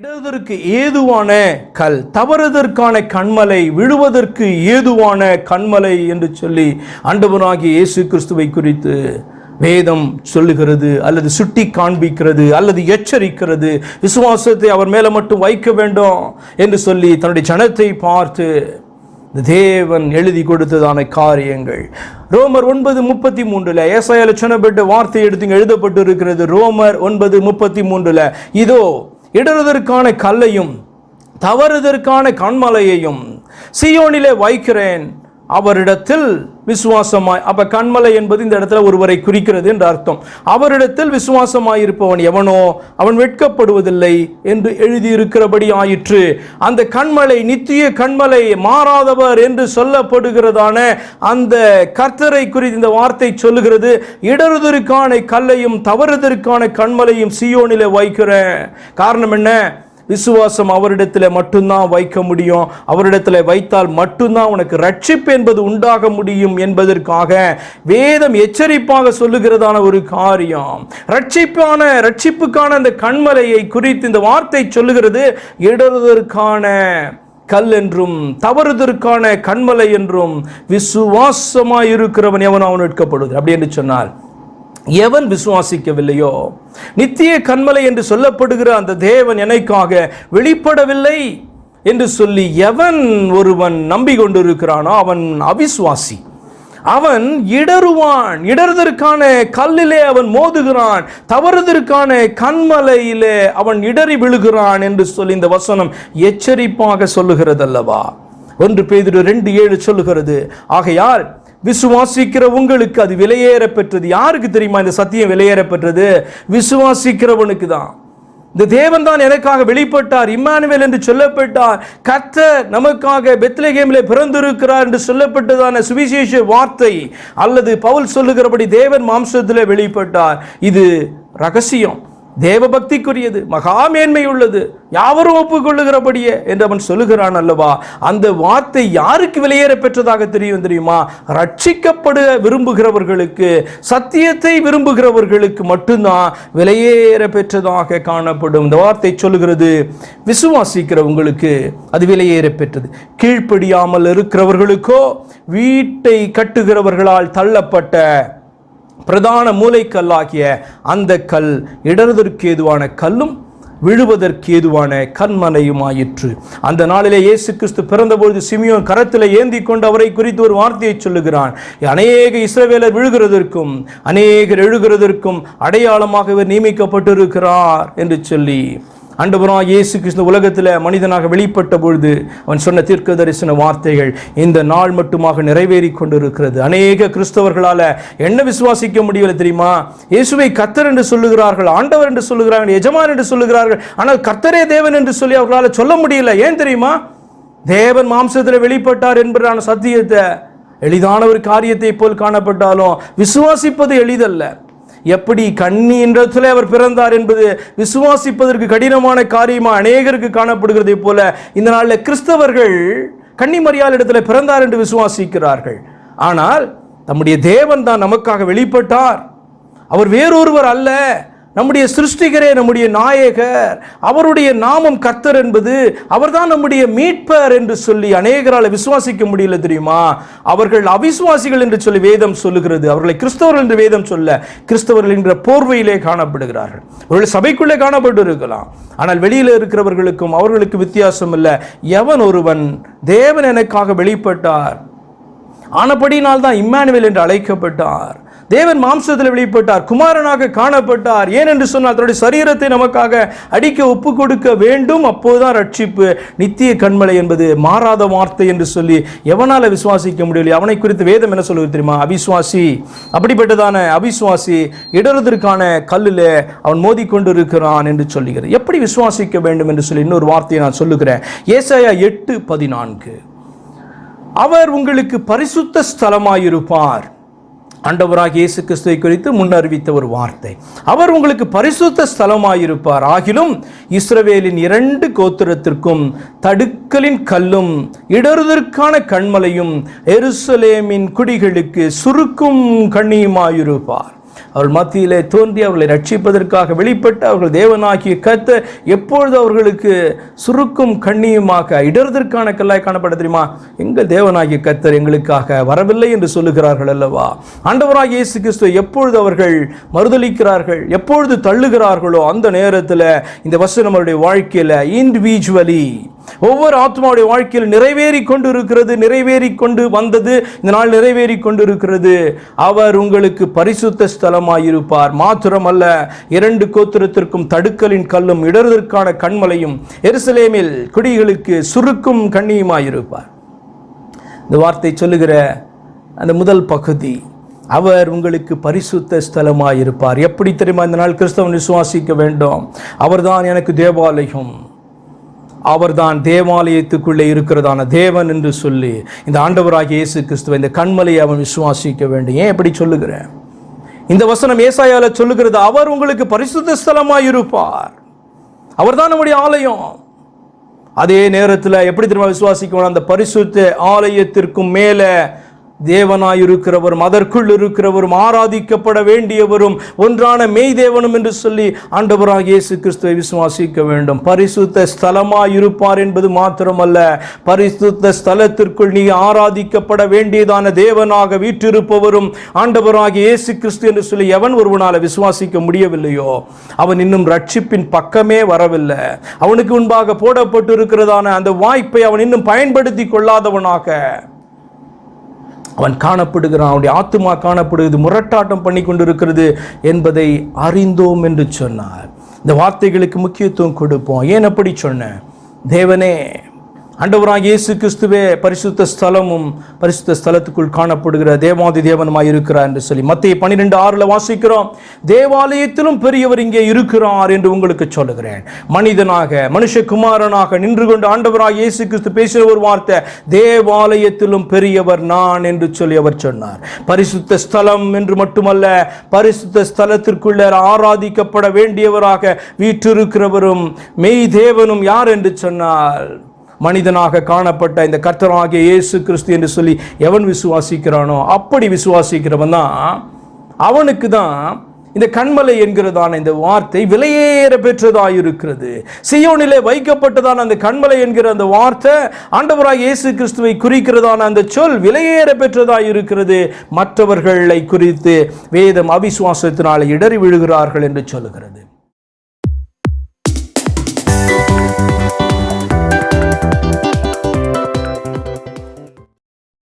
இடதற்கு ஏதுவான கல் தவறுதற்கான கண்மலை விழுவதற்கு ஏதுவான கண்மலை என்று சொல்லி அண்டவனாகிய இயேசு கிறிஸ்துவை குறித்து வேதம் சொல்லுகிறது அல்லது சுட்டி காண்பிக்கிறது அல்லது எச்சரிக்கிறது. விசுவாசத்தை அவர் மேலே மட்டும் வைக்க வேண்டும் என்று சொல்லி தன்னுடைய ஜனத்தை பார்த்து தேவன் எழுதி கொடுத்ததான காரியங்கள். ரோமர் ஒன்பது முப்பத்தி மூன்றுல ஏசாயால சொன்னப்பட்ட வார்த்தை எடுத்து எழுதப்பட்டு இருக்கிறது ரோமர் ஒன்பது முப்பத்தி மூன்றுல இதோ இடறுதற்கான கல்லையும் தவறுதற்கான கண்மலையையும் சியோனிலே வைக்கிறேன். அவரிடத்தில் விசுவாசமாய். அப்ப கண்மலை என்பது இந்த இடத்துல ஒருவரை குறிக்கிறது என்று அர்த்தம். அவரிடத்தில் விசுவாசமாய் இருப்பவன் எவனோ அவன் வெட்கப்படுவதில்லை என்று எழுதியிருக்கிறபடி ஆயிற்று. அந்த கண்மலை நித்திய கண்மலை மாறாதவர் என்று சொல்லப்படுகிறதான அந்த கர்த்தரை குறித்து இந்த வார்த்தை சொல்லுகிறது. இடறுதற்கான கல்லையும் தவறுதற்கான கண்மலையும் சியோனில வைக்கிறேன். காரணம் என்ன? விசுவாசம் அவரிடத்தில் மட்டும்தான் வைக்க முடியும். அவரிடத்தில் வைத்தால் மட்டும்தான் உனக்கு ரட்சிப்பு என்பது உண்டாக முடியும் என்பதற்காக வேதம் எச்சரிப்பாக சொல்லுகிறதான ஒரு காரியம். ரட்சிப்பான ரட்சிப்புக்கான அந்த கண்மலையை குறித்து இந்த வார்த்தை சொல்லுகிறது. இடறுவதற்கான கல் என்றும் தவறுதற்கான கண்மலை என்றும் விசுவாசமாய் இருக்கிறவன் எவன் அவன் எடுக்கப்படுது அப்படி என்று சொன்னால் எவன் விசுவாசிக்கவில்லையோ நித்திய கண்மலை என்று சொல்லப்படுகிற அந்த தேவன் எனக்காக வெளிப்படவில்லை என்று சொல்லி எவன் ஒருவன் நம்பிக்கொண்டிருக்கிறானோ அவன் அவிசுவாசி. அவன் இடறுவான். இடறுதற்கான கல்லிலே அவன் மோதுகிறான். தவறுதற்கான கண்மலையிலே அவன் இடறி விழுகிறான் என்று சொல்லி இந்த வசனம் எச்சரிப்பாக சொல்லுகிறதல்லவா? ஒன்று பேதிரு ரெண்டு ஏழு சொல்லுகிறது. ஆகையால் விசுவாசிக்கிற உங்களுக்கு அது விலையேற பெற்றது யாருக்கு தெரியுமா இந்த சத்தியம் விலையேற பெற்றது விசுவாசிக்கிறவனுக்கு தான். இந்த தேவன் தான் எனக்காக வெளிப்பட்டார். இம்மானுவேல் என்று சொல்லப்பட்டார். கத்த நமக்காக பெத்லகேமிலே பிறந்திருக்கிறார் என்று சொல்லப்பட்டதான சுவிசேஷ வார்த்தை. அல்லது பவுல் சொல்லுகிறபடி தேவன் மாம்சத்தில் வெளிப்பட்டார். இது ரகசியம். தேவபக்திக்குரியது மகாமேன்மை மகா மேன்மை உள்ளது யாவரும் ஒப்புக்கொள்ளுகிறபடியே என்று அவன் சொல்லுகிறான் அல்லவா? அந்த வார்த்தை யாருக்கு வெளியேற பெற்றதாக தெரியும் தெரியுமா? ரட்சிக்கப்பட விரும்புகிறவர்களுக்கு சத்தியத்தை விரும்புகிறவர்களுக்கு மட்டும்தான் விலையேற பெற்றதாக காணப்படும். இந்த வார்த்தை சொல்லுகிறது விசுவாசிக்கிறவங்களுக்கு அது விலையேற பெற்றது. கீழ்ப்படியாமல் இருக்கிறவர்களுக்கோ வீட்டை கட்டுகிறவர்களால் தள்ளப்பட்ட பிரதான மூளைக்கல்லாகிய அந்த கல் இடறுதற்கு ஏதுவான கல்லும் விழுவதற்கு ஏதுவான கண்மனையுமாயிற்று அந்த நாளிலே இயேசு கிறிஸ்து பிறந்தபொழுது சிமியோன் கரத்தில் ஏந்தி கொண்டு அவரை குறித்து ஒரு வார்த்தையை சொல்லுகிறான். அநேக இஸ்ரவேலர் விழுகிறதற்கும் அநேகர் எழுகிறதற்கும் அடையாளமாக இவர் நியமிக்கப்பட்டிருக்கிறார் என்று சொல்லி அண்டபுரம் இயேசு கிருஷ்ண உலகத்தில் மனிதனாக வெளிப்பட்ட பொழுது அவன் சொன்ன தீர்க்க தரிசன வார்த்தைகள் இந்த நாள் மட்டுமாக நிறைவேறி கொண்டிருக்கிறது. அநேக கிறிஸ்தவர்களால் என்ன விசுவாசிக்க முடியவில்லை தெரியுமா? இயேசுவை கத்தர் என்று சொல்லுகிறார்கள் ஆண்டவர் என்று சொல்லுகிறார்கள் எஜமான் என்று சொல்லுகிறார்கள். ஆனால் கர்த்தரே தேவன் என்று சொல்லி அவர்களால் சொல்ல முடியல. ஏன் தெரியுமா? தேவன் மாம்சத்தில் வெளிப்பட்டார் என்பதான சத்தியத்தை எளிதான ஒரு காரியத்தை போல் காணப்பட்டாலும் விசுவாசிப்பது எளிதல்ல. எப்படி கண்ணின்றத்தில் அவர் பிறந்தார் என்பது விசுவாசிப்பதற்கு கடினமான காரியமாக அநேகருக்கு காணப்படுகிறதை போல இந்த நாளில் கிறிஸ்தவர்கள் கன்னிமரியால் இடத்துல பிறந்தார் என்று விசுவாசிக்கிறார்கள். ஆனால் தம்முடைய தேவன் தான் நமக்காக வெளிப்பட்டார். அவர் வேறொருவர் அல்ல. நம்முடைய சிருஷ்டிகரே நம்முடைய நாயகர் அவருடைய நாமம் கர்த்தர் என்பது அவர்தான் நம்முடைய மீட்பர் என்று சொல்லி அநேகரால் விசுவாசிக்க முடியல தெரியுமா? அவர்கள் அவிசுவாசிகள் என்று சொல்லி வேதம் சொல்லுகிறது. அவர்களை கிறிஸ்தவர்கள் என்று வேதம் சொல்ல கிறிஸ்தவர்கள் என்ற போர்வையிலே காணப்படுகிறார்கள். அவர்கள் சபைக்குள்ளே காணப்பட்டு இருக்கலாம் ஆனால் வெளியில் இருக்கிறவர்களுக்கும் அவர்களுக்கு வித்தியாசம் இல்லை. எவன் ஒருவன் தேவன் எனக்காக வெளிப்பட்டார். ஆனபடியினால் தான் இம்மானுவேல் என்று அழைக்கப்பட்டார். தேவன் மாம்சத்தில் வெளிப்பட்டார் குமாரனாக காணப்பட்டார். ஏன் என்று சொன்னால் தன்னுடைய சரீரத்தை நமக்காக அடிக்க ஒப்பு கொடுக்க வேண்டும். அப்போதுதான் ரட்சிப்பு நித்திய கண்மலை என்பது மாறாத வார்த்தை என்று சொல்லி எவனால விசுவாசிக்க முடியவில்லை அவனை குறித்து வேதம் என்ன சொல்லுவது தெரியுமா? அவிசுவாசி. அப்படிப்பட்டதான அவிசுவாசி இடறதற்கான கல்லில் அவன் மோதிக்கொண்டு இருக்கிறான் என்று சொல்லுகிறது. எப்படி விசுவாசிக்க வேண்டும் என்று சொல்லி இன்னொரு வார்த்தையை நான் சொல்லுகிறேன். ஏசாயா எட்டு பதினான்கு. அவர் உங்களுக்கு பரிசுத்த ஸ்தலமாயிருப்பார். ஆண்டவராக இயேசு கிறிஸ்துவை குறித்து முன்னறிவித்த ஒரு வார்த்தை. அவர் உங்களுக்கு பரிசுத்த ஸ்தலமாயிருப்பார். ஆகிலும் இஸ்ரவேலின் இரண்டு கோத்திரத்திற்கும் தடுக்கலின் கல்லும் இடறுதற்கான கண்மலையும் எருசலேமின் குடிகளுக்கு சுருக்கும் கண்ணியுமாயிருப்பார். அவர்கள் மத்தியிலே தோன்றி அவர்களை ரட்சிப்பதற்காக வெளிப்பட்டு அவர்கள் தேவனாகிய கத்த எப்பொழுது அவர்களுக்கு சுருக்கும் கண்ணியுமாக இடர்தற்கான கல்லாய் காணப்பட தெரியுமா? எங்கள் தேவனாகிய கத்தர் எங்களுக்காக வரவில்லை என்று சொல்லுகிறார்கள் அல்லவா? ஆண்டவராகிய இயேசு கிறிஸ்து எப்பொழுது அவர்கள் மறுதளிக்கிறார்கள் எப்பொழுது தள்ளுகிறார்களோ அந்த நேரத்தில் இந்த வசனம் அவருடைய வாழ்க்கையில் இண்டிவிஜுவலி ஒவ்வொரு ஆத்மாவுடைய வாழ்க்கையில் நிறைவேறி கொண்டு இருக்கிறது நிறைவேறி கொண்டு வந்தது இந்த நாள் நிறைவேறி கொண்டு இருக்கிறது அவர் உங்களுக்கு பரிசுத்த ஸ்தலமாயிருப்பார். மாத்திரமல்ல இரண்டு கோத்திரத்திற்கும் தடுக்கலின் கல்லும் இடறுதற்கான கண்மலையும் எருசலேமில் குடிகளுக்கு சுருக்கும் கண்ணியுமாயிருப்பார். இந்த வார்த்தை சொல்லுகிற அந்த முதல் பகுதி அவர் உங்களுக்கு பரிசுத்த ஸ்தலமாக இருப்பார் எப்படி தெரியுமா இந்த நாள் கிறிஸ்தவன் விசுவாசிக்க வேண்டும். அவர்தான் எனக்கு தேவாலயம். அவர்தான் தேவாலயத்துக்குள்ளே இருக்கிறதான தேவன் என்று சொல்லி இந்த ஆண்டவராகிய இயேசு கிறிஸ்துவ இந்த கண்மலையை அவன் விசுவாசிக்க வேண்டும். ஏன் எப்படி சொல்லுகிறேன்? இந்த வசனம் ஏசாயால சொல்லுகிறது அவர் உங்களுக்கு பரிசுத்த ஸ்தலமாக இருப்பார் அவர்தான் நம்முடைய ஆலயம். அதே நேரத்தில் எப்படி திரும்ப விசுவாசிக்கணும் அந்த பரிசுத்த ஆலயத்திற்கும் மேலே தேவனாயிருக்கிறவரும் அதற்குள் இருக்கிறவரும் ஆராதிக்கப்பட வேண்டியவரும் ஒன்றான மெய் தேவனும் என்று சொல்லி ஆண்டவராக இயேசு கிறிஸ்துவை விசுவாசிக்க வேண்டும். பரிசுத்த ஸ்தலமாயிருப்பார் என்பது மாத்திரமல்ல. பரிசுத்த ஸ்தலத்திற்குள் நீ ஆராதிக்கப்பட வேண்டியதான தேவனாக வீற்றிருப்பவரும் ஆண்டவராக இயேசு கிறிஸ்து என்று சொல்லி எவன் ஒருவனால விசுவாசிக்க முடியவில்லையோ? அவன் இன்னும் ரட்சிப்பின் பக்கமே வரவில்லை. அவனுக்கு முன்பாக போடப்பட்டு இருக்கிறதான அந்த வாய்ப்பை அவன் இன்னும் பயன்படுத்தி கொள்ளாதவனாக அவன் காணப்படுகிறான் அவனுடைய ஆத்துமா காணப்படுகிறது முரட்டாட்டம் பண்ணி கொண்டிருக்கிறது என்பதை அறிந்தோம் என்று சொன்னார். இந்த வார்த்தைகளுக்கு முக்கியத்துவம் கொடுப்போம். ஏன் அப்படி சொன்னேன் தேவனே ஆண்டவராக இயேசு கிறிஸ்துவே பரிசுத்த ஸ்தலமும் பரிசுத்த ஸ்தலத்துக்குள் காணப்படுகிற தேவாதி தேவனுமாய் இருக்கிறார் என்று சொல்லி மத்திய பன்னிரெண்டு ஆறில் வாசிக்கிறோம். தேவாலயத்திலும் பெரியவர் இங்கே இருக்கிறார் என்று உங்களுக்கு சொல்லுகிறேன். மனிதனாக மனுஷகுமாரனாக நின்று கொண்டு ஆண்டவராக இயேசு கிறிஸ்து பேசின ஒரு வார்த்தை தேவாலயத்திலும் பெரியவர் நான் என்று சொல்லி அவர் சொன்னார். பரிசுத்த ஸ்தலம் என்று மட்டுமல்ல பரிசுத்த ஸ்தலத்திற்குள்ள ஆராதிக்கப்பட வேண்டியவராக வீற்றிருக்கிறவரும் மெய் தேவனும் யார் என்று சொன்னார் மனிதனாக காணப்பட்ட இந்த கர்த்தராகிய இயேசு கிறிஸ்து என்று சொல்லி எவன் விசுவாசிக்கிறானோ அப்படி விசுவாசிக்கிறவன் தான் அவனுக்கு தான் இந்த கண்மலை என்கிறதான இந்த வார்த்தை விலையேற பெற்றதாக இருக்கிறது சியோனிலே வைக்கப்பட்டதான அந்த கண்மலை என்கிற அந்த வார்த்தை ஆண்டவராக இயேசு கிறிஸ்துவை குறிக்கிறதான அந்த சொல் விலையேற பெற்றதாக இருக்கிறது மற்றவர்களை குறித்து வேதம் அவிசுவாசத்தினால் இடறி விழுகிறார்கள் என்று சொல்லுகிறது.